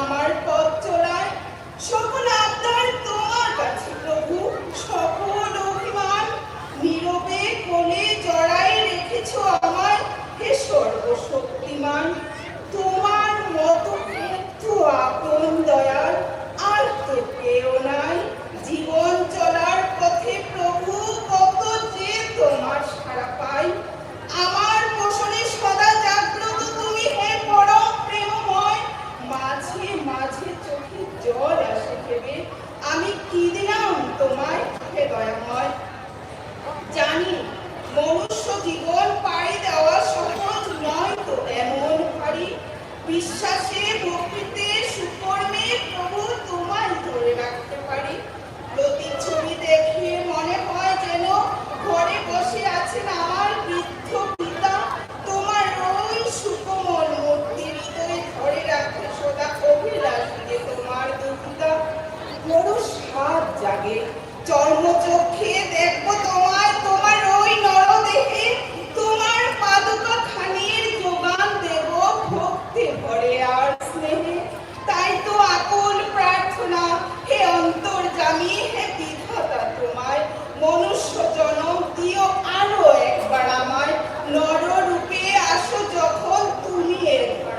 আমার পথ চলায়, সকল আবদার তোমার কাছে প্রভু। সকল অভিমান নীরবে কোলে জড়াই রেখেছ আমার হে সর্বশক্তিমান। তোমার মতো মুগ্ধ আপন দয়ার আর তো নাই। জীবন চলার পথে প্রভু কত যে তোমার সারা মাঝে মাঝে চোখে জল আসে ভেবে, আমি কি দিলাম তোমায়? হে দয়াময়। জানি মনুষ্য জীবন পাড়ি দেওয়া সহজ নয় তো এমন ভারী। বিশ্বাসে প্রকৃতির সুকর্মে প্রভু তোমায় আগে চর্মচক্ষে দেখব তোমায়। তোমার ওই নরদেহে তোমার পাদুকা খানির যোগান দেব। ভরে আর স্নেহে। তাই তো আকুল প্রার্থনা। হে অন্তর্জামী হে বিধাতা তোমায়। মনুষ্য জনম দিও আরও একবার আমায়। নর রূপে আসো যখন তুমি একবার